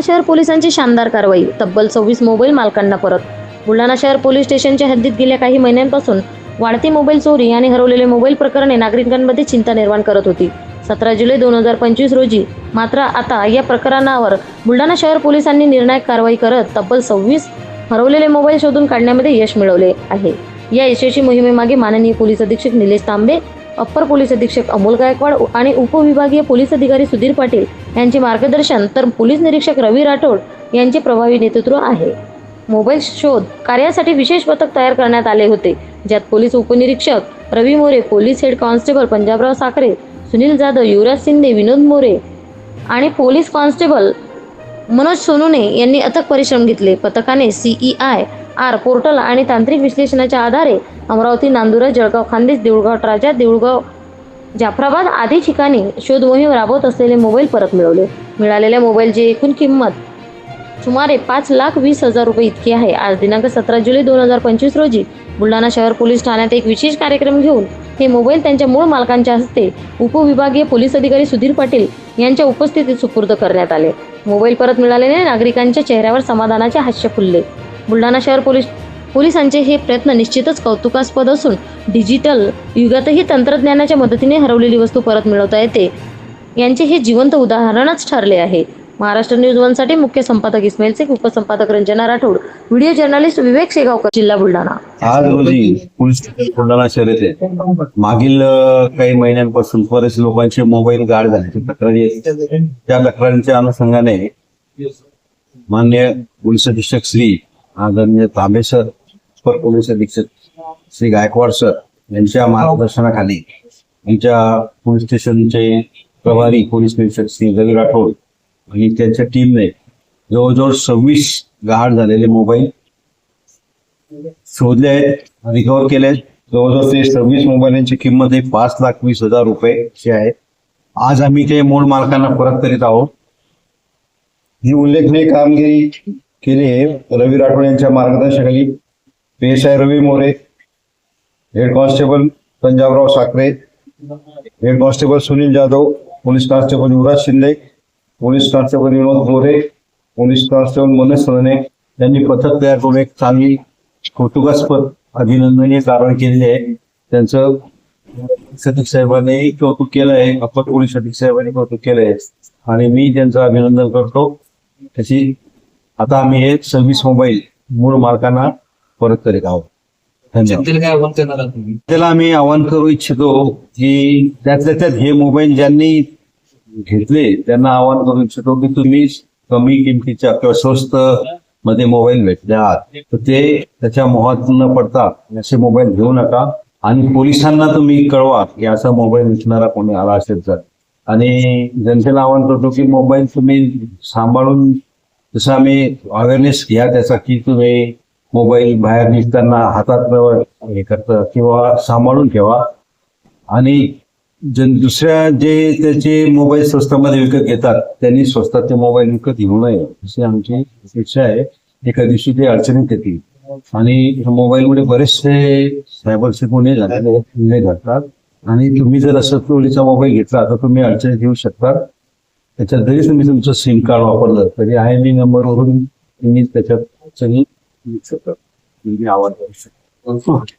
बुलढाणा शहर पोलिसांची शानदार कारवाई. तब्बल सव्वीस मोबाईल मालकांना परत. बुलढाणा शहर पोलीस स्टेशनच्या हद्दीत गेल्या काही महिन्यांपासून वाढती मोबाईल चोरी आणि हरवलेले मोबाईल प्रकरणे नागरिकांमध्ये चिंता निर्माण करत होती. सतरा जुलै दोन हजार पंचवीस रोजी मात्र आता या प्रकरणावर बुलढाणा शहर पोलिसांनी निर्णायक कारवाई करत तब्बल सव्वीस हरवलेले मोबाईल शोधून काढण्यामध्ये यश मिळवले आहे. या यशस्वी मोहिमेमागे माननीय पोलीस अधीक्षक निलेश तांबे अप्पर पोलीस अधीक्षक अमोल गायकवाड आणि उपविभागीय पोलीस अधिकारी सुधीर पाटील यांचे मार्गदर्शन तर पोलीस निरीक्षक रवी राठोड यांचे प्रभावी नेतृत्व आहे. मोबाईल शोध कार्यासाठी विशेष पथक तयार करण्यात आले होते ज्यात पोलीस उपनिरीक्षक Ravi More police head constable Panjabrao Sakhare Sunil Jadhav Yuvraj Shinde Vinod More आणि पोलीस कॉन्स्टेबल मनोज सोनुने यांनी अथक परिश्रम घेतले. पथकाने सीई आय आर पोर्टल आणि तांत्रिक विश्लेषणाच्या आधारे अमरावती नांदुरा जळगाव खानदेश देऊळगाव राजा देऊळगाव जाफराबाद आदी ठिकाणी शोध मोहीम राबवत असलेले मोबाईल परत मिळवले. मिळालेल्या मोबाईलची एकूण किंमत सुमारे पाच लाख वीस हजार रुपये इतकी आहे. आज दिनांक सतरा जुलै दोन हजार पंचवीस रोजी बुलढाणा शहर पोलीस ठाण्यात एक विशेष कार्यक्रम घेऊन हे मोबाईल त्यांच्या मूळ मालकांच्या हस्ते उपविभागीय पोलीस अधिकारी सुधीर पाटील यांच्या उपस्थितीत सुपूर्द करण्यात आले. मोबाईल परत मिळालेल्या नागरिकांच्या चेहऱ्यावर समाधानाचे हास्य फुलले. बुलढाणा शहर पोलीस पोलिसांचे हे प्रयत्न निश्चितच कौतुकास्पद असून डिजिटल युगातही तंत्रज्ञानाच्या मदतीने हरवलेली वस्तू परत मिळवता येते. यांचे हे जिवंत उदाहरणच ठरले आहे. महाराष्ट्र न्यूज वनसाठी मुख्य संपादक इस्माईल शेख उपसंपादक रंजना राठोड व्हिडिओ जर्नलिस्ट विवेक शेगावकर जिल्हा बुलढाणा. आज रोजी बुलढाणा शहर येथे मागील काही महिन्यांपासून बरेच लोकांचे मोबाईल गाड झाल्याची तक्रारी त्या तक्रारींच्या अनुषंगाने मान्य पोलीस अधीक्षक श्री आदरणीय तांबे सर अप्पर पोलीस अधीक्षक श्री गायकवाड सर यांच्या मार्गदर्शनाखाली आमच्या पोलीस स्टेशनचे प्रभारी पोलीस निरीक्षक श्री रवी राठोड आणि त्यांच्या टीमने जवळजवळ सव्वीस गहाळ झालेले मोबाईल शोधले आहेत रिकवर केले आहेत. जवळजवळ ते सव्वीस मोबाईलची किंमत ही पाच लाख वीस हजार रुपये अशी आहे. आज आम्ही ते मूळ मालकांना परत करीत आहोत. ही उल्लेखनीय कामगिरी केली आहे रवी राठोड यांच्या मार्गदर्शनाखाली. P S I Ravi More head constable Panjabrao Sakhare head constable Sunil Jadhav police constable Yuvraj Shinde police constable Vinod More police constable Manoj Sone यांनी पथक तयार करून एक चांगली कौतुकास्पद अभिनंदनीय कारवाई केलेली आहे. त्यांचं अधीक्षक साहेबांनी कौतुक केलं आहे. अप्पर पोलीस अधीक्षक साहेबांनी कौतुक केलं आहे. आणि मी त्यांचं अभिनंदन करतो. त्याची आता आम्ही हे सव्वीस मोबाईल मूळ मालकांना परत करीत आहोत धन्यवाद. जनतेला काय आव्हान करणार आहात तुम्ही? त्याला आम्ही आवाहन करू इच्छितो की त्यातल्या त्यात हे मोबाईल ज्यांनी घेतले त्यांना आवाहन करू इच्छितो की तुम्ही कमी किमतीच्या किंवा स्वस्त मध्ये मोबाईल भेटले आहात तर ते त्याच्या मोहात न पडता असे मोबाईल घेऊ नका. आणि पोलिसांना तुम्ही कळवा की असा मोबाईल विकणारा कोणी आला असेल तर. आणि जनतेला आवाहन करतो की मोबाईल तुम्ही सांभाळून जसं आम्ही अवेअरनेस घ्या त्याचा की तुम्ही मोबाईल बाहेर निघताना हातात हे करता किंवा सांभाळून ठेवा. आणि जन दुसऱ्या जे त्याचे मोबाईल स्वस्तामध्ये विकत घेतात त्यांनी स्वस्तात ते मोबाईल विकत घेऊ नये अशी आमची अपेक्षा आहे. एका दिवशी ते अडचणीत येतील. आणि मोबाईलमुळे बरेचसे सायबरचे गुन्हे झालेले गुन्हे घडतात आणि तुम्ही जर असं चोरीचा मोबाईल घेतला तर तुम्ही अडचणीत येऊ शकता. त्याच्यात जरी तुम्ही तुमचं सिम कार्ड वापरलं तरी आय एम नंबरवरून तुम्ही त्याच्यात सगळी शकता तुम्ही आवाज करू शकता